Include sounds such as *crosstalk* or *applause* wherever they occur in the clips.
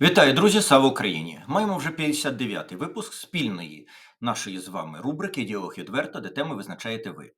Вітаю, друзі! Слава Україні! Маємо вже 59-й випуск спільної нашої з вами рубрики Діалог відверто, де теми визначаєте ви.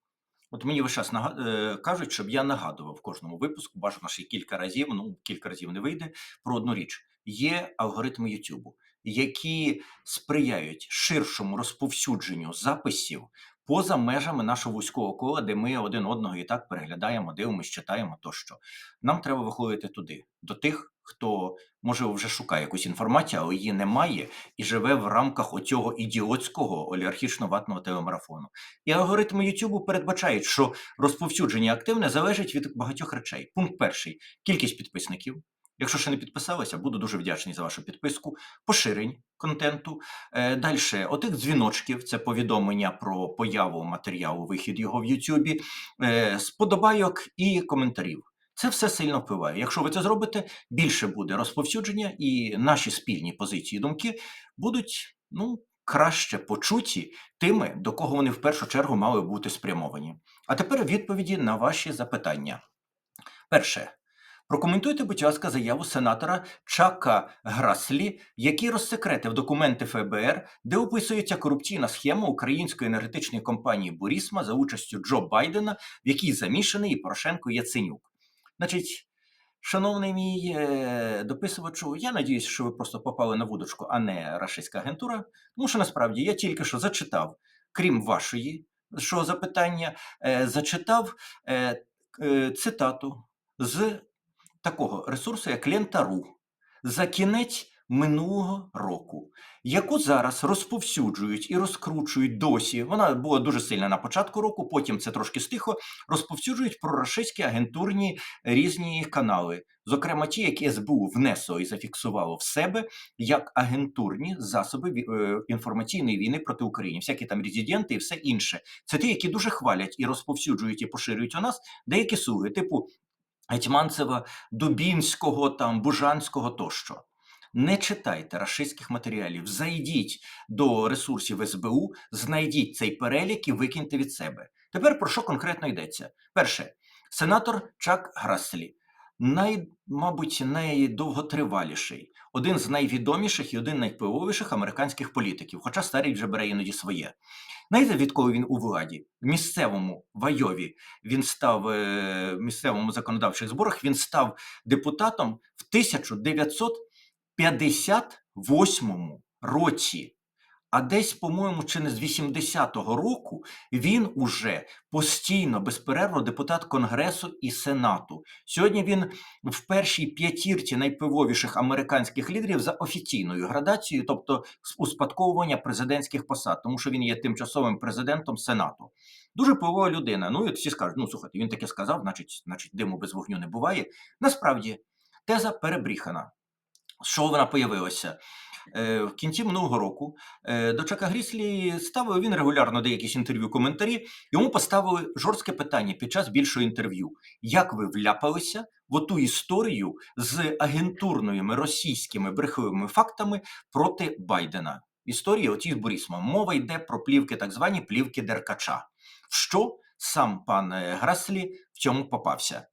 От мені весь час нага- е, кажуть, щоб я нагадував кожному випуску, бажано ще кілька разів, ну кілька разів не вийде, про одну річ. Є алгоритми Ютубу, які сприяють ширшому розповсюдженню записів поза межами нашого вузького кола, де ми один одного і так переглядаємо, дивимося, читаємо тощо. Нам треба виходити туди, до тих, хто може вже шукає якусь інформацію, але її немає, і живе в рамках оцього ідіотського олігархічно-ватного телемарафону. І алгоритми Ютубу передбачають, що розповсюдження активне залежить від багатьох речей. Пункт перший кількість підписників. Якщо ще не підписалися, буду дуже вдячний за вашу підписку, поширень контенту. Е, Далі, отих дзвіночків це повідомлення про появу матеріалу, вихід його в Ютубі, е, сподобайок і коментарів. Це все сильно впливає. Якщо ви це зробите, більше буде розповсюдження, і наші спільні позиції і думки будуть ну, краще почуті тими, до кого вони в першу чергу мали бути спрямовані. А тепер відповіді на ваші запитання. Перше. Прокоментуйте, будь ласка, заяву сенатора Чака Граслі, який розсекретив документи ФБР, де описується корупційна схема української енергетичної компанії Бурісма за участю Джо Байдена, в якій замішаний і Порошенко Яценюк. Значить, шановний мій е, дописувачу, я надіюсь, що ви просто попали на вудочку, а не рашистська агентура. Тому що насправді я тільки що зачитав, крім вашої що запитання, е, зачитав е, цитату з такого ресурсу, як Лента.ру за кінець минулого року, яку зараз розповсюджують і розкручують досі. Вона була дуже сильна на початку року, потім це трошки стихо. Розповсюджують прорашистські агентурні різні канали, зокрема ті, які СБУ внесло і зафіксувало в себе як агентурні засоби е, інформаційної війни проти України, всякі там резиденти і все інше. Це ті, які дуже хвалять і розповсюджують і поширюють у нас деякі слуги, типу Гетьманцева, Дубінського, там, Бужанського тощо. Не читайте рашистських матеріалів, зайдіть до ресурсів СБУ, знайдіть цей перелік і викиньте від себе. Тепер про що конкретно йдеться? Перше, сенатор Чак Граслі, най, мабуть, найдовготриваліший, один з найвідоміших і один найвпливовіших американських політиків, хоча старий вже бере іноді своє. Знаєте, відколи він у владі? В місцевому Вайові він став е, місцевому законодавчих зборах, він став депутатом в 1958 році. А десь, по-моєму, чи не з 80-го року він уже постійно, безперервно депутат Конгресу і Сенату. Сьогодні він в першій п'ятірці найвпливовіших американських лідерів за офіційною градацією, тобто успадковування президентських посад, тому що він є тимчасовим президентом Сенату. Дуже впливова людина. Ну і всі скажуть: ну слухайте, він таке сказав, значить, значить, диму без вогню не буває. Насправді, теза перебріхана. Чого вона появилася? Е, В кінці минулого року е, до Чака Гріслі ставив він регулярно деякісь інтерв'ю, коментарі. Йому поставили жорстке питання під час більшого інтерв'ю: як ви вляпалися в оту історію з агентурними російськими брехливими фактами проти Байдена? Історія оті з Борісмом. Мова йде про плівки, так звані плівки Деркача. В що сам пан е, Граслі в цьому попався?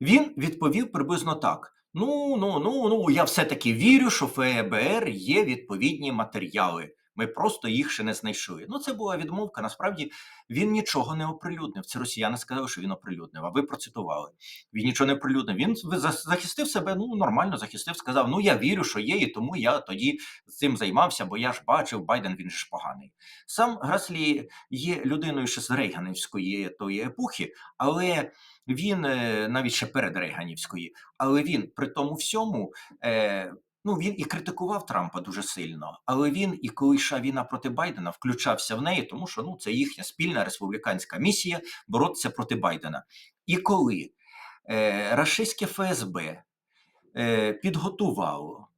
Він відповів приблизно так: ну, ну, ну, ну, я все-таки вірю, що в ФБР є відповідні матеріали. Ми просто їх ще не знайшли. Ну, це була відмовка. Насправді він нічого не оприлюднив. Це росіяни сказали, що він оприлюднив. А ви процитували. Він нічого не оприлюднив. Він за- захистив себе. Ну нормально захистив. Сказав: Ну я вірю, що є, і тому я тоді цим займався, бо я ж бачив, Байден він ж поганий. Сам Граслі є людиною ще з Рейганівської тої епохи, але він е, навіть ще перед Рейганівської, але він при тому всьому. Е, Ну, він і критикував Трампа дуже сильно, але він і коли йшла війна проти Байдена, включався в неї, тому що ну це їхня спільна республіканська місія боротися проти Байдена. І коли е, рашистське ФСБ е, підготувало,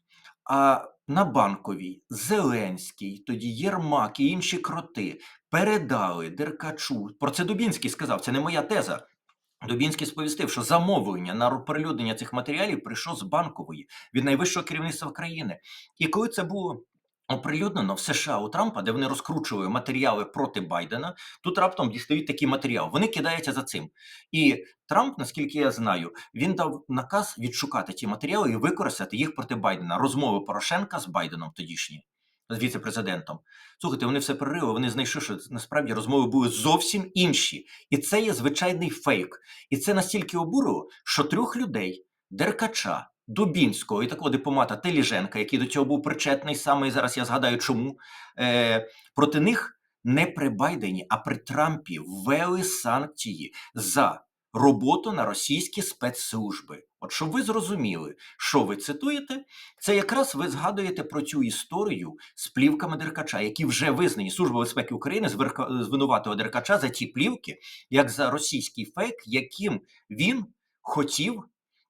а на банковій Зеленський, тоді Єрмак і інші кроти передали Деркачу. Про це Дубінський сказав, це не моя теза. Дубінський сповістив, що замовлення на оприлюднення цих матеріалів прийшло з банкової від найвищого керівництва країни. І коли це було оприлюднено в США у Трампа, де вони розкручували матеріали проти Байдена. Тут раптом дістають такий матеріал. Вони кидаються за цим. І Трамп, наскільки я знаю, він дав наказ відшукати ті матеріали і використати їх проти Байдена. Розмови Порошенка з Байденом тодішні. З віце-президентом. Слухайте, вони все перерили, вони знайшли, що насправді розмови були зовсім інші. І це є звичайний фейк. І це настільки обурило, що трьох людей, Деркача, Дубінського і такого дипломата Теліженка, який до цього був причетний саме і зараз я згадаю, чому е, проти них не при Байдені, а при Трампі ввели санкції за роботу на російські спецслужби. От щоб ви зрозуміли, що ви цитуєте, це якраз ви згадуєте про цю історію з плівками Деркача, які вже визнані Служба безпеки України звинуватила Деркача за ті плівки, як за російський фейк, яким він хотів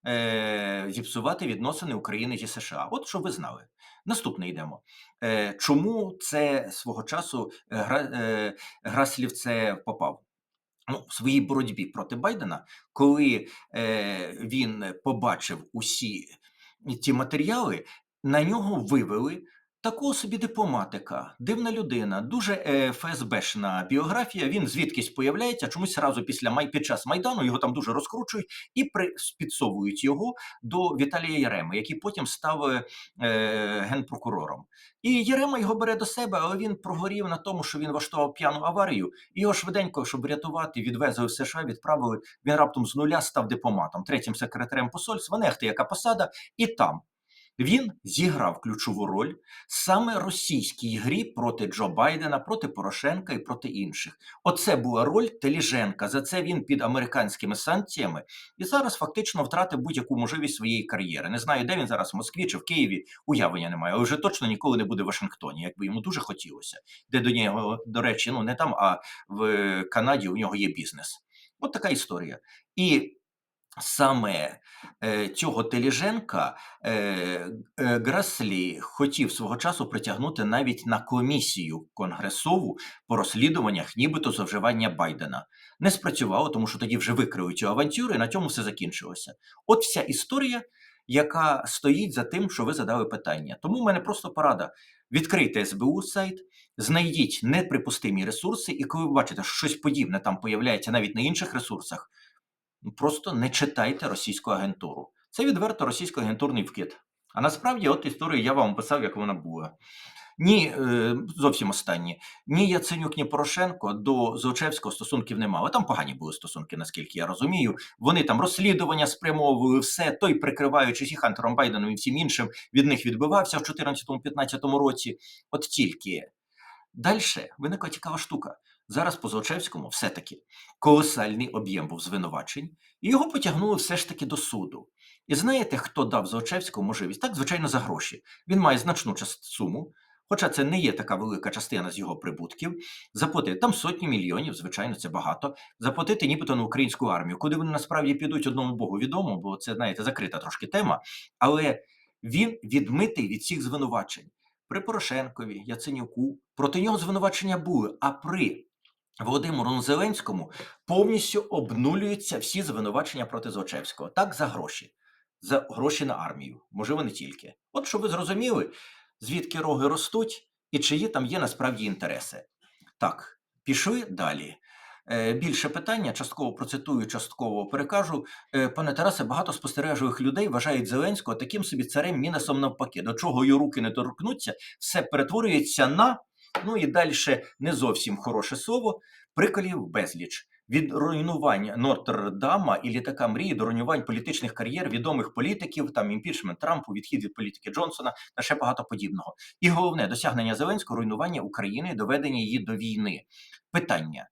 е, зіпсувати відносини України зі США. От щоб ви знали. Наступне йдемо. Е, чому це свого часу е, е, Граслів це попав? Ну, в своїй боротьбі проти Байдена, коли е, він побачив усі ті матеріали, на нього вивели такого собі дипломатика, дивна людина, дуже е, ФСБшна біографія. Він звідкись появляється, чомусь разу після май під час майдану його там дуже розкручують і при, підсовують його до Віталія Яреми, який потім став е, генпрокурором. І Єрема його бере до себе, але він прогорів на тому, що він влаштував п'яну аварію, його швиденько, щоб врятувати, відвезли в США, відправили. Він раптом з нуля став дипломатом, третім секретарем посольства, нехти яка посада, і там. Він зіграв ключову роль саме російській грі проти Джо Байдена, проти Порошенка і проти інших. Оце була роль Теліженка. За це він під американськими санкціями і зараз фактично втратив будь-яку можливість своєї кар'єри. Не знаю, де він зараз в Москві чи в Києві. Уявлення немає, але вже точно ніколи не буде в Вашингтоні, якби йому дуже хотілося. Де до нього, до речі, ну не там, а в Канаді у нього є бізнес. От така історія. І Саме е, цього Теліженка е, е, Граслі хотів свого часу притягнути навіть на комісію конгресову по розслідуваннях, нібито зловживання Байдена. Не спрацювало, тому що тоді вже викрили цю авантюру, і на цьому все закінчилося. От вся історія, яка стоїть за тим, що ви задали питання. Тому в мене просто порада: відкрийте СБУ сайт, знайдіть неприпустимі ресурси, і коли ви бачите, що щось подібне там появляється навіть на інших ресурсах. Ну, просто не читайте російську агентуру. Це відверто російсько-агентурний вкид. А насправді, от історію я вам описав, як вона була. Ні, е, зовсім останні. Ні Яценюк, ні Порошенко до Злочевського стосунків не мали. Там погані були стосунки, наскільки я розумію. Вони там розслідування спрямовували все, той, прикриваючись і Хантером Байденом і всім іншим, від них відбивався в 2014-2015 році. От тільки далі виникла цікава штука. Зараз по Злочевському все-таки колосальний об'єм був звинувачень, і його потягнули все ж таки до суду. І знаєте, хто дав Злочевському можливість? Так, звичайно, за гроші. Він має значну суму, хоча це не є така велика частина з його прибутків. Заплатити там сотні мільйонів, звичайно, це багато. Заплатити нібито на українську армію, куди вони насправді підуть одному Богу відомо, бо це, знаєте, закрита трошки тема. Але він відмитий від всіх звинувачень. При Порошенкові, Яценюку проти нього звинувачення були. А при Володимиру Зеленському повністю обнулюються всі звинувачення проти Злочевського. Так, за гроші, за гроші на армію, можливо, не тільки. От щоб ви зрозуміли, звідки роги ростуть і чиї там є насправді інтереси. Так, пішли далі. Е, більше питання, частково процитую, частково перекажу. Е, пане Тарасе, багато спостережливих людей вважають Зеленського таким собі царем Мінесом навпаки. До чого його руки не торкнуться, все перетворюється на Ну і далі не зовсім хороше слово. Приколів безліч. Від руйнування Нотр-Дама і літака мрії до руйнувань політичних кар'єр відомих політиків, там імпічмент Трампу, відхід від політики Джонсона та ще багато подібного. І головне досягнення Зеленського руйнування України, доведення її до війни. Питання: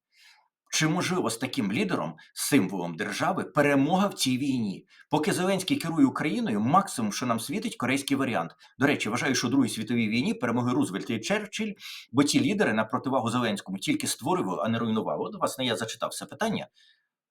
чи можливо з таким лідером, символом держави, перемога в цій війні? Поки Зеленський керує Україною, максимум, що нам світить, корейський варіант. До речі, вважаю, що у Другій світовій війні перемогли Рузвельт і Черчилль, бо ті лідери на противагу Зеленському тільки створювали, а не руйнували. От власне я зачитав це питання.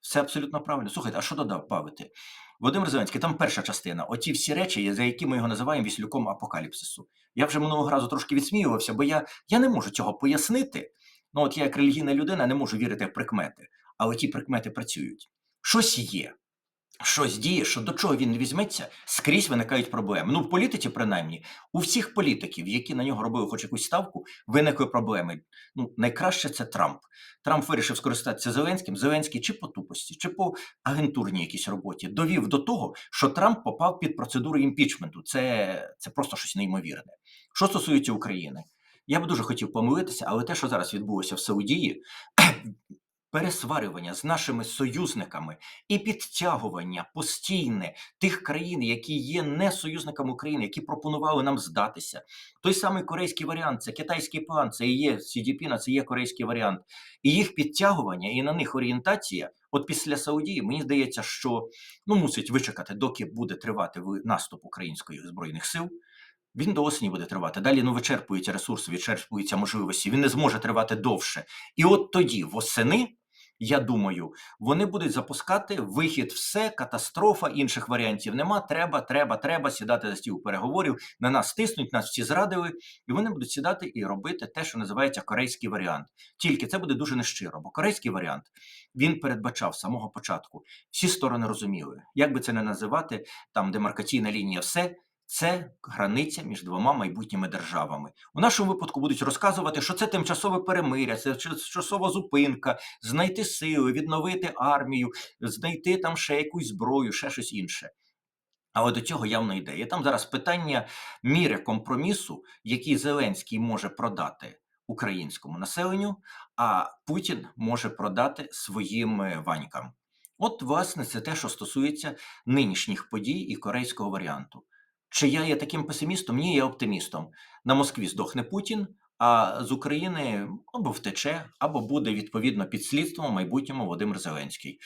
Все абсолютно правильно. Слухайте, а що додав бавити? Володимир Зеленський, там перша частина. Оті всі речі, за які ми його називаємо віслюком апокаліпсису. Я вже минулого разу трошки відсміювався, бо я, я не можу цього пояснити. Ну, от я як релігійна людина не можу вірити в прикмети, але ті прикмети працюють. Щось є. щось діє, що до чого він не візьметься, скрізь виникають проблеми. Ну, в політиці, принаймні, у всіх політиків, які на нього робили хоч якусь ставку, виникли проблеми. Ну, найкраще це Трамп. Трамп вирішив скористатися Зеленським. Зеленський чи по тупості, чи по агентурній якійсь роботі довів до того, що Трамп попав під процедуру імпічменту. Це, це просто щось неймовірне. Що стосується України, я би дуже хотів помилитися, але те, що зараз відбулося в Саудії, *clears throat* пересварювання з нашими союзниками і підтягування постійне тих країн, які є не союзниками України, які пропонували нам здатися. Той самий корейський варіант, це китайський план, це і є Сідіпіна, це є корейський варіант. І їх підтягування, і на них орієнтація. От після Саудії мені здається, що ну мусить вичекати, доки буде тривати наступ українських збройних сил. Він до осені буде тривати. Далі ну вичерпуються ресурси, вичерпуються можливості. Він не зможе тривати довше. І от тоді, восени, я думаю, вони будуть запускати вихід, все, катастрофа, інших варіантів нема. Треба, треба, треба сідати за стіл переговорів. На нас тиснуть, нас всі зрадили, і вони будуть сідати і робити те, що називається корейський варіант. Тільки це буде дуже нещиро, бо корейський варіант він передбачав з самого початку. Всі сторони розуміли, як би це не називати, там демаркаційна лінія, все. Це границя між двома майбутніми державами. У нашому випадку будуть розказувати, що це тимчасове перемиря, це тимчасова зупинка, знайти сили, відновити армію, знайти там ще якусь зброю, ще щось інше. Але до цього явно йде. І там зараз питання міри компромісу, який Зеленський може продати українському населенню, а Путін може продати своїм е, ванькам. От, власне, це те, що стосується нинішніх подій і корейського варіанту. Чи я є таким песимістом? Ні, я оптимістом. На Москві здохне Путін, а з України або втече, або буде відповідно під слідством в майбутньому Володимир Зеленський.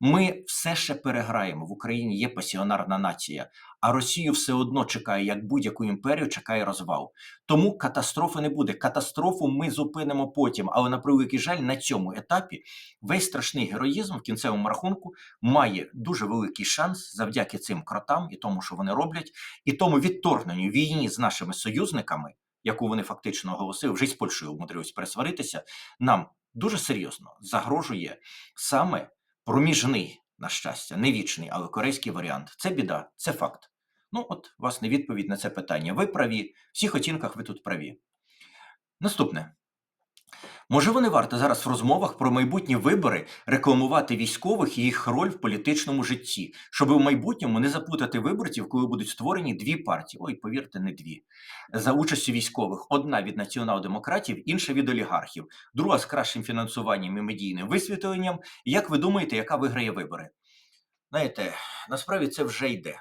Ми все ще переграємо. В Україні є пасіонарна нація, а Росію все одно чекає, як будь-яку імперію, чекає розвал. Тому катастрофи не буде. Катастрофу ми зупинимо потім. Але на превеликий жаль, на цьому етапі весь страшний героїзм в кінцевому рахунку має дуже великий шанс завдяки цим кротам і тому, що вони роблять, і тому відторгненню війні з нашими союзниками, яку вони фактично оголосили, вже й з Польщею умудрились пересваритися. Нам дуже серйозно загрожує саме проміжний, на щастя, не вічний, але корейський варіант. Це біда, це факт. Ну, от, власне, відповідь на це питання. Ви праві, в всіх оцінках ви тут праві. Наступне. Можливо, не варто зараз в розмовах про майбутні вибори рекламувати військових і їх роль в політичному житті, щоб у майбутньому не запутати виборців, коли будуть створені дві партії. Ой, повірте, не дві. За участю військових: одна від націонал-демократів, інша від олігархів, друга з кращим фінансуванням і медійним висвітленням. Як ви думаєте, яка виграє вибори? Знаєте, насправді це вже йде.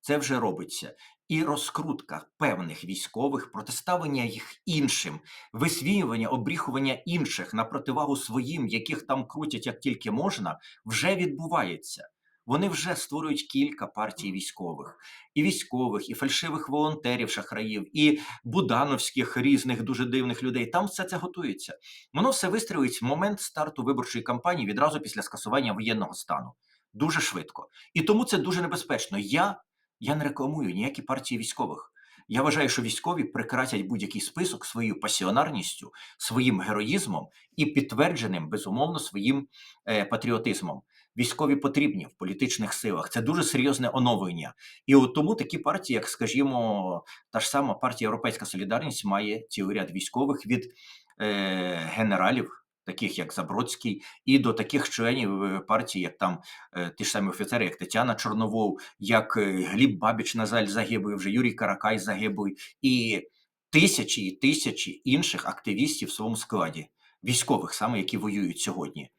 Це вже робиться. І розкрутка певних військових, протиставлення їх іншим, висвіювання, обріхування інших на противагу своїм, яких там крутять як тільки можна, вже відбувається. Вони вже створюють кілька партій військових, і військових, і фальшивих волонтерів, шахраїв, і будановських різних дуже дивних людей. Там все це готується. Воно все вистрілить в момент старту виборчої кампанії відразу після скасування воєнного стану. Дуже швидко. І тому це дуже небезпечно. Я я не рекламую ніякі партії військових. Я вважаю, що військові прекратять будь-який список своєю пасіонарністю, своїм героїзмом і підтвердженим, безумовно, своїм е, патріотизмом. Військові потрібні в політичних силах. Це дуже серйозне оновлення. І от тому такі партії, як, скажімо, та ж сама партія Європейська Солідарність має цілий ряд військових від е, генералів таких як Забродський, і до таких членів е, партії, як там е, ті ж самі офіцери, як Тетяна Чорновол, як е, Гліб Бабіч, на жаль, загиблий, вже Юрій Каракай загиблий, і тисячі і тисячі інших активістів в своєму складі, військових, саме які воюють сьогодні.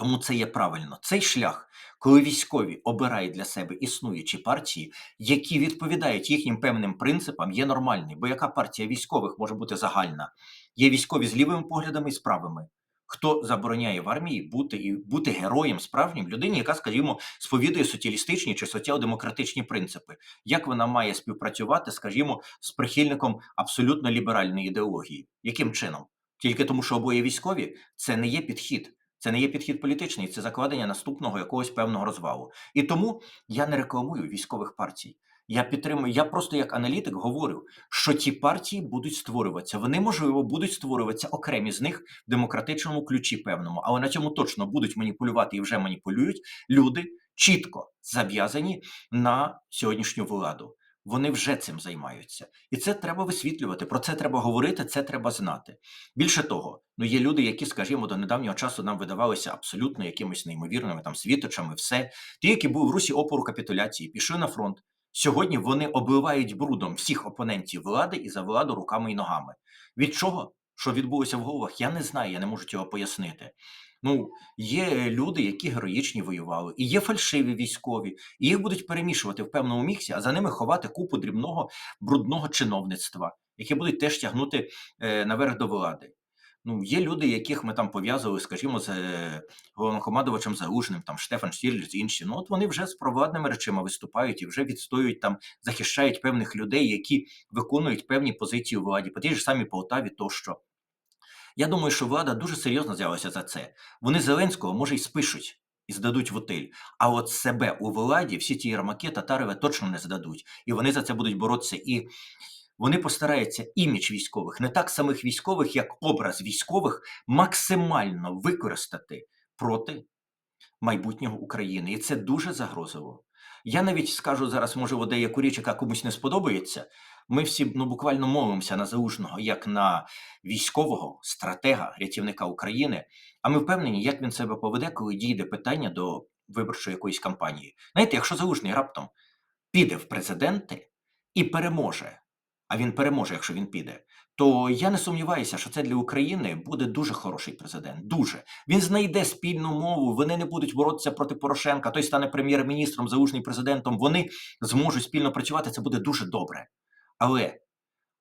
Тому це є правильно. Цей шлях, коли військові обирають для себе існуючі партії, які відповідають їхнім певним принципам, є нормальний. Бо яка партія військових може бути загальна? Є військові з лівими поглядами і з правими. Хто забороняє в армії бути і бути героєм справжнім людині, яка, скажімо, сповідує соціалістичні чи соціал-демократичні принципи, як вона має співпрацювати, скажімо, з прихильником абсолютно ліберальної ідеології? Яким чином? Тільки тому, що обоє військові це не є підхід. Це не є підхід політичний, це закладення наступного якогось певного розвалу. І тому я не рекламую військових партій. Я підтримую, я просто як аналітик говорю, що ті партії будуть створюватися. Вони, можливо, будуть створюватися окремі з них в демократичному ключі, певному, але на цьому точно будуть маніпулювати і вже маніпулюють люди, чітко зав'язані на сьогоднішню владу. Вони вже цим займаються, і це треба висвітлювати. Про це треба говорити, це треба знати. Більше того, ну є люди, які, скажімо, до недавнього часу нам видавалися абсолютно якимись неймовірними там світочами, все ті, які були в русі опору капітуляції, пішли на фронт. Сьогодні вони обливають брудом всіх опонентів влади і за владу руками і ногами. Від чого? Що відбулося в головах? Я не знаю, я не можу цього пояснити. Ну, є люди, які героїчні воювали, і є фальшиві військові, і їх будуть перемішувати в певному міксі, а за ними ховати купу дрібного брудного чиновництва, які будуть теж тягнути е, наверх до влади. Ну, є люди, яких ми там пов'язували, скажімо, з е, головнокомандувачем Залужним, там Штефан Штірліц, інші. Ну, от вони вже з провладними речима виступають і вже відстоюють там, захищають певних людей, які виконують певні позиції у владі, по тій ж самій Полтаві тощо. Я думаю, що влада дуже серйозно взялася за це. Вони Зеленського, може, й спишуть і здадуть в отель. А от себе у владі всі ті ярмаки татарове точно не здадуть. І вони за це будуть боротися. І вони постараються імідж військових, не так самих військових, як образ військових, максимально використати проти майбутнього України. І це дуже загрозово. Я навіть скажу зараз, можливо, деяку річ, яка комусь не сподобається. Ми всі ну буквально молимося на залужного як на військового стратега, рятівника України. А ми впевнені, як він себе поведе, коли дійде питання до виборчої якоїсь кампанії. Знаєте, якщо залужний раптом піде в президенти і переможе, а він переможе, якщо він піде, то я не сумніваюся, що це для України буде дуже хороший президент. Дуже він знайде спільну мову. Вони не будуть боротися проти Порошенка. Той стане прем'єр-міністром, залужний президентом. Вони зможуть спільно працювати. Це буде дуже добре. Але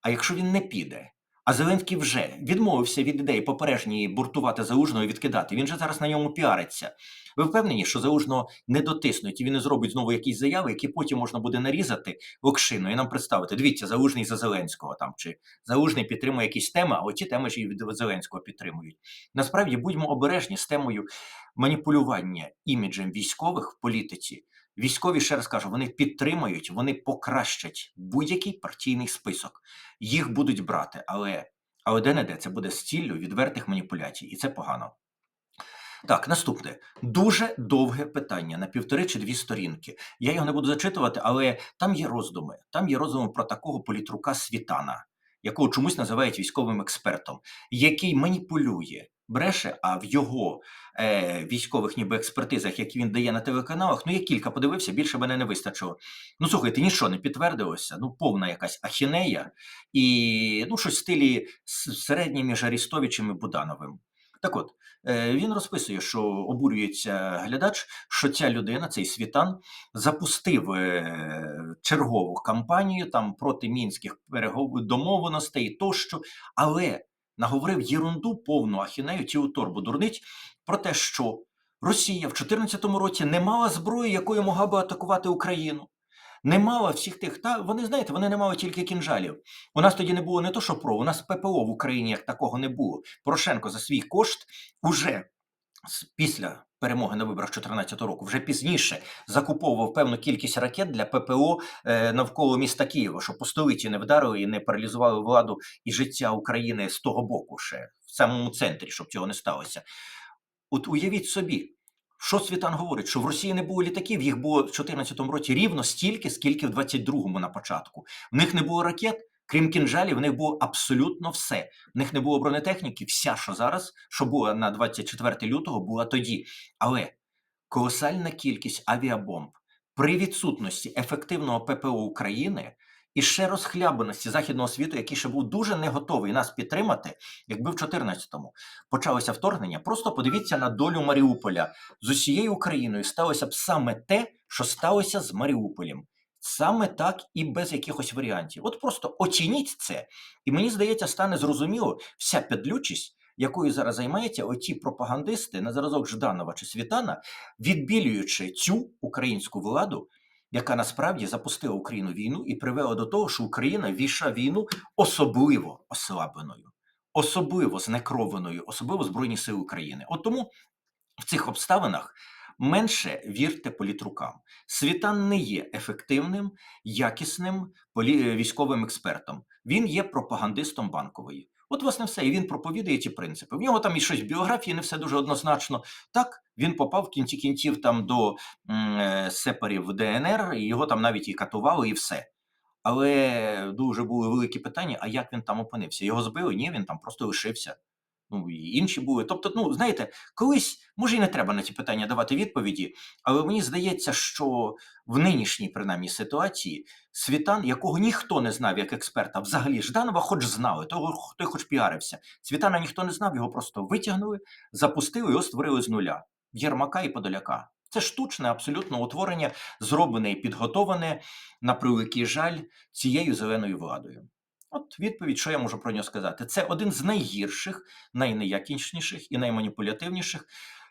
а якщо він не піде, а Зеленський вже відмовився від ідеї попережньої буртувати залужного і відкидати. Він же зараз на ньому піариться. Ви впевнені, що залужного не дотиснуть і він не зробить знову якісь заяви, які потім можна буде нарізати локшину і нам представити. Дивіться, залужний за Зеленського там чи залужний підтримує якісь теми, а оті теми ж і від Зеленського підтримують. Насправді будьмо обережні з темою маніпулювання іміджем військових в політиці. Військові, ще раз кажу, вони підтримають, вони покращать будь-який партійний список. Їх будуть брати, але але де не де це буде з ціллю відвертих маніпуляцій, і це погано. Так, наступне дуже довге питання на півтори чи дві сторінки. Я його не буду зачитувати, але там є роздуми. Там є роздуми про такого політрука Світана, якого чомусь називають військовим експертом, який маніпулює бреше, а в його е, військових ніби експертизах, які він дає на телеканалах, ну я кілька подивився, більше мене не вистачило. Ну слухайте, нічого не підтвердилося, ну повна якась ахінея і ну щось в стилі середній між Арістовичем і Будановим. Так от, е, він розписує, що обурюється глядач, що ця людина, цей світан, запустив е, чергову кампанію там проти мінських домовленостей тощо, але наговорив єрунду повну ахінею цілу торбу дурниць про те, що Росія в 2014 році не мала зброї, якою могла би атакувати Україну. Не мала всіх тих, та вони знаєте, вони не мали тільки кінжалів. У нас тоді не було не то, що про у нас ППО в Україні як такого не було. Порошенко за свій кошт уже після перемоги на виборах 2014 року, вже пізніше закуповував певну кількість ракет для ППО е, навколо міста Києва, щоб по столиці не вдарили і не паралізували владу і життя України з того боку, ще в самому центрі, щоб цього не сталося. От уявіть собі. Що Світан говорить, що в Росії не було літаків, їх було в 2014 році рівно стільки, скільки в 22-му на початку. В них не було ракет, Крім кінжалів, в них було абсолютно все. В них не було бронетехніки, вся, що зараз, що була на 24 лютого, була тоді. Але колосальна кількість авіабомб при відсутності ефективного ППО України і ще розхлябаності західного світу, який ще був дуже не готовий нас підтримати, якби в 14-му почалося вторгнення. Просто подивіться на долю Маріуполя з усією Україною. Сталося б саме те, що сталося з Маріуполем. Саме так і без якихось варіантів. От просто оцініть це, і мені здається, стане зрозуміло вся підлючість, якою зараз займаються оті пропагандисти на зразок Жданова чи Світана, відбілюючи цю українську владу, яка насправді запустила Україну війну і привела до того, що Україна війшла війну особливо ослабленою, особливо знекровленою, особливо Збройні Сили України. От тому в цих обставинах. Менше вірте політрукам. Світан не є ефективним, якісним полі... військовим експертом. Він є пропагандистом банкової. От, власне, все. І він проповідує ці принципи. В нього там і щось в біографії не все дуже однозначно. Так, він попав в кінці кінців там до м, е, сепарів ДНР, і його там навіть і катували, і все. Але дуже були великі питання: а як він там опинився? Його збили? Ні, він там просто лишився. Ну, і інші були. Тобто, ну, знаєте, колись, може, і не треба на ці питання давати відповіді, але мені здається, що в нинішній, принаймні, ситуації Світан, якого ніхто не знав як експерта, взагалі Жданова хоч знали, того, хто хоч піарився. Світана ніхто не знав, його просто витягнули, запустили, його створили з нуля. Єрмака і Подоляка. Це штучне абсолютно утворення, зроблене і підготовлене, на превеликий жаль, цією зеленою владою. От відповідь, що я можу про нього сказати? Це один з найгірших, найнеякісніших і найманіпулятивніших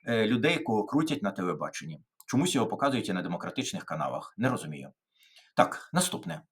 е, людей, якого крутять на телебаченні. Чомусь його показують і на демократичних каналах. Не розумію. Так, наступне.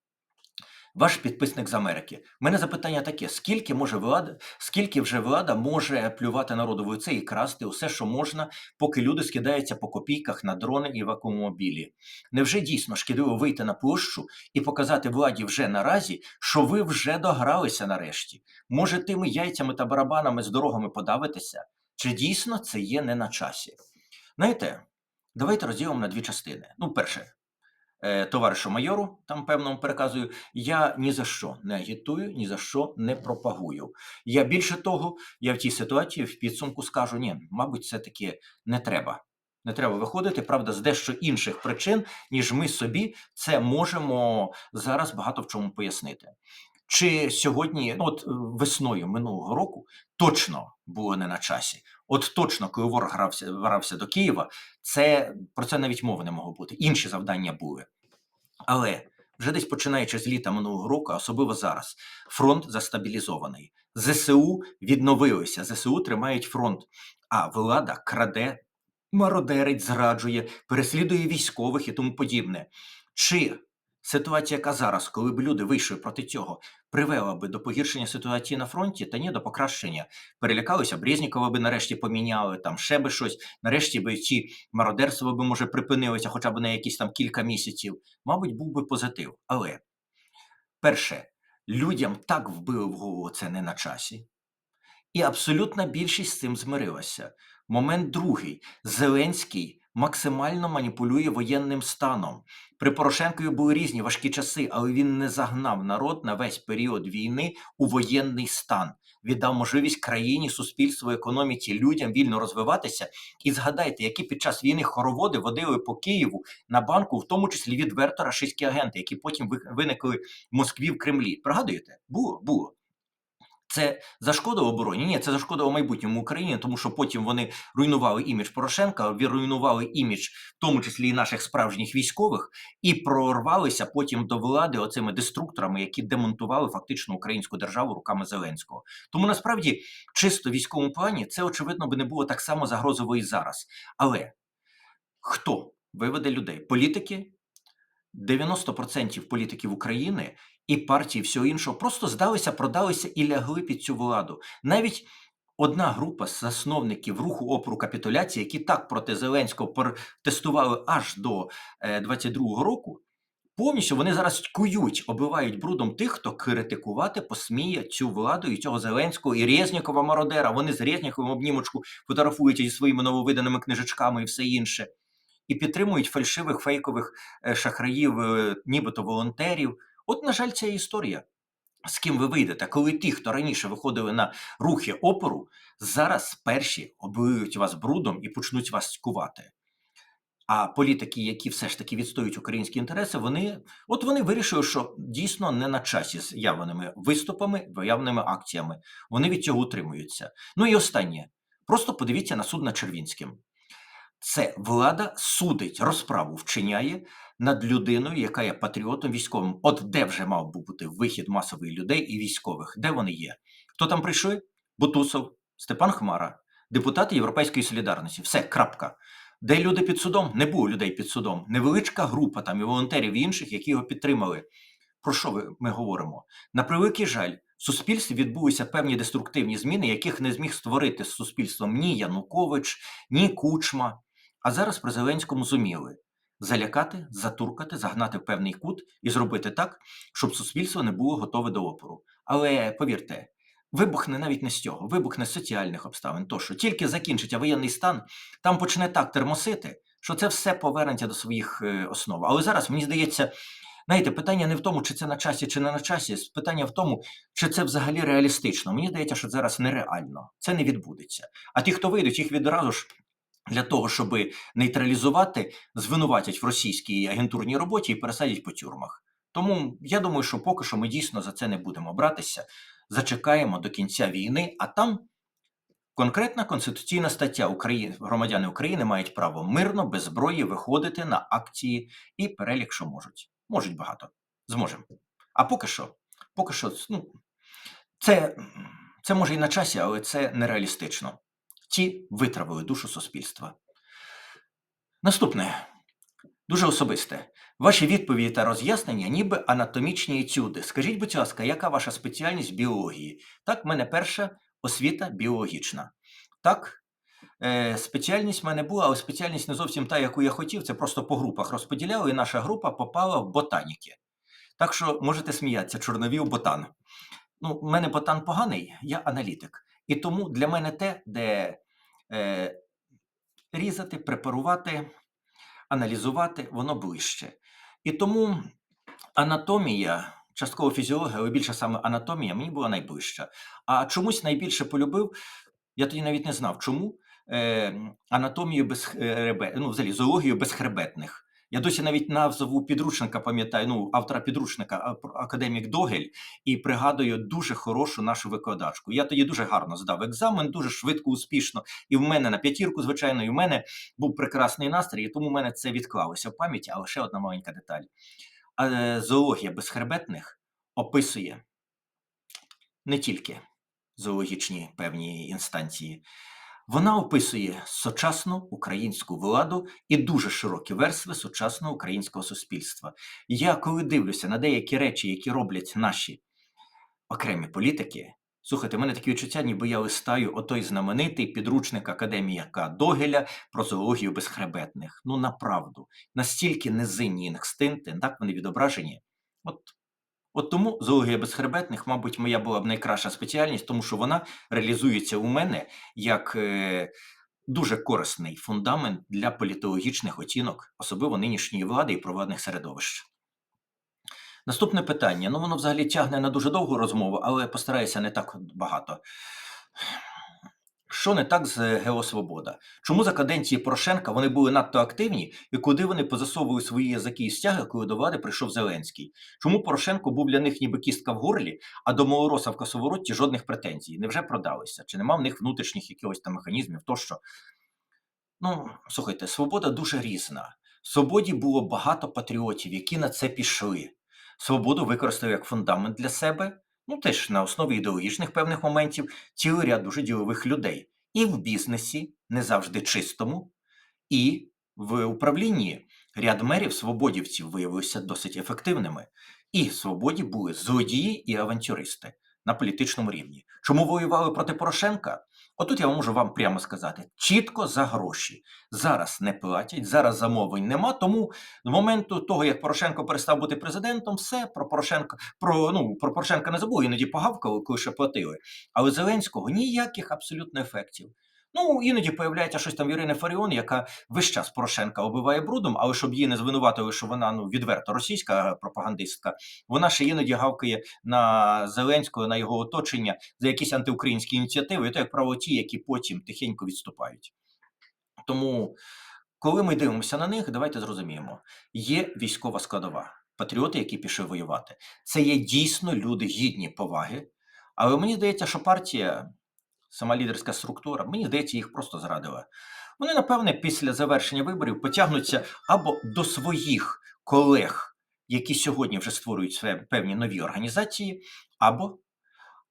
Ваш підписник з Америки. У мене запитання таке: скільки може влада, скільки вже влада може плювати народу лице і красти усе, що можна, поки люди скидаються по копійках на дрони і вакуумобілі? Невже дійсно шкідливо вийти на площу і показати владі вже наразі, що ви вже догралися нарешті? Може, тими яйцями та барабанами з дорогами подавитися? Чи дійсно це є не на часі? Знаєте, давайте розділимо на дві частини. Ну, перше, товаришу майору, там певному переказую, я ні за що не агітую, ні за що не пропагую. Я більше того, я в тій ситуації в підсумку скажу: ні, мабуть, все-таки не треба. Не треба виходити, правда, з дещо інших причин, ніж ми собі це можемо зараз багато в чому пояснити. Чи сьогодні, ну от е, весною минулого року, точно було не на часі. От точно, коли ворог грався, варався до Києва, це про це навіть мови не могло бути. Інші завдання були. Але вже десь починаючи з літа минулого року, особливо зараз, фронт застабілізований. ЗСУ відновилися, ЗСУ тримають фронт, а влада краде, мародерить, зраджує, переслідує військових і тому подібне. Чи ситуація, яка зараз, коли б люди вийшли проти цього, привела би до погіршення ситуації на фронті, та ні, до покращення. Перелякалися, Брєзнікова би нарешті поміняли, там ще би щось. Нарешті би ці мародерства би, може, припинилися хоча б на якісь там кілька місяців. Мабуть, був би позитив. Але перше, людям так вбили в голову це не на часі. І абсолютна більшість з цим змирилася. Момент другий. Зеленський максимально маніпулює воєнним станом. При Порошенкові були різні важкі часи, але він не загнав народ на весь період війни у воєнний стан. Віддав можливість країні, суспільству, економіці, людям вільно розвиватися. І згадайте, які під час війни хороводи водили по Києву на банку, в тому числі відверто рашистські агенти, які потім ви- виникли в Москві в Кремлі. Пригадуєте? Було, було. Це зашкодило обороні? Ні, це зашкодило майбутньому Україні, тому що потім вони руйнували імідж Порошенка, руйнували імідж, в тому числі і наших справжніх військових, і прорвалися потім до влади оцими деструкторами, які демонтували фактично українську державу руками Зеленського. Тому насправді, чисто в військовому плані, це очевидно би не було так само загрозово і зараз. Але хто виведе людей? Політики, 90% політиків України і партії всього іншого просто здалися, продалися і лягли під цю владу. Навіть одна група засновників руху опору капітуляції, які так проти Зеленського протестували аж до е, 22-го року. Повністю вони зараз кують, оббивають брудом тих, хто критикувати посміє цю владу і цього Зеленського і Резнікова мародера. Вони з Резніковим обнімочку фотографують зі своїми нововиданими книжечками і все інше і підтримують фальшивих фейкових е, шахраїв, е, нібито волонтерів. От, на жаль, ця історія. З ким ви вийдете, коли ті, хто раніше виходили на рухи опору, зараз перші облиють вас брудом і почнуть вас цькувати. А політики, які все ж таки відстоюють українські інтереси, вони от вони вирішили, що дійсно не на часі з явними виступами, явними акціями. Вони від цього утримуються. Ну і останнє. Просто подивіться на суд над Червінським. Це влада судить, розправу вчиняє над людиною, яка є патріотом військовим. От де вже мав би бути вихід масовий людей і військових? Де вони є? Хто там прийшли? Бутусов, Степан Хмара, депутати Європейської солідарності. Все, крапка. Де люди під судом? Не було людей під судом. Невеличка група там і волонтерів і інших, які його підтримали. Про що ми говоримо? На превеликий жаль, в суспільстві відбулися певні деструктивні зміни, яких не зміг створити з суспільством ні Янукович, ні Кучма. А зараз при Зеленському зуміли залякати, затуркати, загнати в певний кут і зробити так, щоб суспільство не було готове до опору. Але повірте, вибухне навіть не з цього, вибухне з соціальних обставин. То тільки закінчиться воєнний стан, там почне так термосити, що це все повернеться до своїх е, основ. Але зараз мені здається, знаєте, питання не в тому, чи це на часі, чи не на часі. Питання в тому, чи це взагалі реалістично. Мені здається, що зараз нереально, це не відбудеться. А ті, хто вийдуть, їх відразу ж. Для того, щоб нейтралізувати, звинуватять в російській агентурній роботі і пересадять по тюрмах. Тому я думаю, що поки що ми дійсно за це не будемо братися. Зачекаємо до кінця війни, а там конкретна конституційна стаття України, громадяни України мають право мирно, без зброї виходити на акції і перелік, що можуть. Можуть багато. Зможемо. А поки що, поки що, ну, це, це може і на часі, але це нереалістично. Ті витравили душу суспільства. Наступне. Дуже особисте. Ваші відповіді та роз'яснення, ніби анатомічні етюди. Скажіть, будь ласка, яка ваша спеціальність біології? Так, в мене перша освіта біологічна. Так, е, спеціальність в мене була, але спеціальність не зовсім та, яку я хотів. Це просто по групах розподіляли, і наша група попала в ботаніки. Так що можете сміятися, чорновів ботан. Ну, в мене ботан поганий, я аналітик. І тому для мене те, де е, різати, препарувати, аналізувати, воно ближче. І тому анатомія, частково фізіологія, але більше саме анатомія, мені була найближча. А чомусь найбільше полюбив, я тоді навіть не знав, чому е, анатомію без хребет, ну, взагалі зоологію безхребетних. Я досі навіть назву підручника пам'ятаю, ну, автора підручника академік Догель, і пригадую дуже хорошу нашу викладачку. Я тоді дуже гарно здав екзамен, дуже швидко, успішно. І в мене на п'ятірку, звичайно, і в мене був прекрасний настрій, і тому в мене це відклалося в пам'яті, але ще одна маленька деталь. Е, зоологія безхребетних описує не тільки зоологічні певні інстанції, вона описує сучасну українську владу і дуже широкі верстви сучасного українського суспільства. Я коли дивлюся на деякі речі, які роблять наші окремі політики, слухайте, в мене такі відчуття, ніби я листаю отой знаменитий підручник академіяка Догеля про зоологію безхребетних. Ну, направду, настільки низинні інстинкти, так вони відображені. От От тому зоологія безхребетних, мабуть, моя була б найкраща спеціальність, тому що вона реалізується у мене як е, дуже корисний фундамент для політологічних оцінок, особливо нинішньої влади і провладних середовищ. Наступне питання. Ну, воно взагалі тягне на дуже довгу розмову, але постараюся не так багато. Що не так з Геосвобода? Чому за каденції Порошенка вони були надто активні і куди вони позасовували свої язики і стяги, коли до влади прийшов Зеленський? Чому Порошенко був для них ніби кістка в горлі, а до Малороса в Косоворотті жодних претензій? Невже продалися? Чи нема в них внутрішніх якихось там механізмів? Тощо? Ну, слухайте, свобода дуже різна. В свободі було багато патріотів, які на це пішли. Свободу використав як фундамент для себе, ну теж на основі ідеологічних певних моментів, цілий ряд дуже ділових людей. І в бізнесі, не завжди чистому, і в управлінні ряд мерів свободівців виявилися досить ефективними. І свободі були злодії і авантюристи на політичному рівні. Чому воювали проти Порошенка? Отут я можу вам прямо сказати: чітко за гроші. Зараз не платять, зараз замовлень нема. Тому з моменту того, як Порошенко перестав бути президентом, все про Порошенка, про ну про Порошенка не забули, іноді погавкали, коли ще платили. Але Зеленського ніяких абсолютно ефектів. Ну, іноді появляється щось там в Ірини Фаріон, яка весь час Порошенка оббиває брудом, але щоб її не звинуватили, що вона ну відверто російська пропагандистка, вона ще іноді гавкає на Зеленського, на його оточення за якісь антиукраїнські ініціативи, і то, як правило, ті, які потім тихенько відступають. Тому, коли ми дивимося на них, давайте зрозуміємо: є військова складова, патріоти, які пішли воювати. Це є дійсно люди гідні поваги. Але мені здається, що партія, сама лідерська структура, мені здається, їх просто зрадила. Вони, напевне, після завершення виборів потягнуться або до своїх колег, які сьогодні вже створюють певні нові організації, або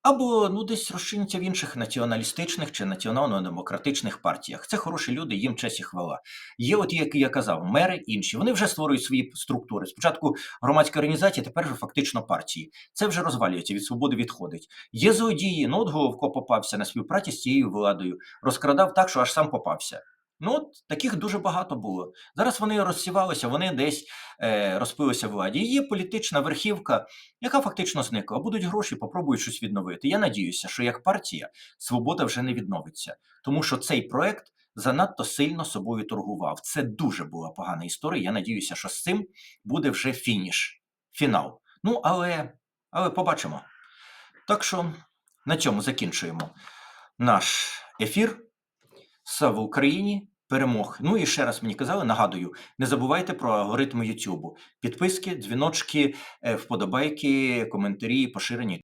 або ну десь розчиняться в інших націоналістичних чи національно-демократичних партіях. Це хороші люди, їм честь і хвала. Є, от як я казав, мери інші. Вони вже створюють свої структури. Спочатку громадські організації, тепер вже фактично партії. Це вже розвалюється від свободи відходить. Є злодії. Ну от Головко попався на співпраці з цією владою, розкрадав так, що аж сам попався. Ну, от таких дуже багато було. Зараз вони розсівалися, вони десь е, розпилися в владі. Є політична верхівка, яка фактично зникла. Будуть гроші, попробують щось відновити. Я надіюся, що як партія свобода вже не відновиться, тому що цей проект занадто сильно собою торгував. Це дуже була погана історія. Я надіюся, що з цим буде вже фініш, фінал. Ну, але, але побачимо. Так що на цьому закінчуємо наш ефір. Слава Україні! Перемог. Ну і ще раз мені казали, нагадую, не забувайте про алгоритми Ютубу. Підписки, дзвіночки, е, вподобайки, коментарі, поширення.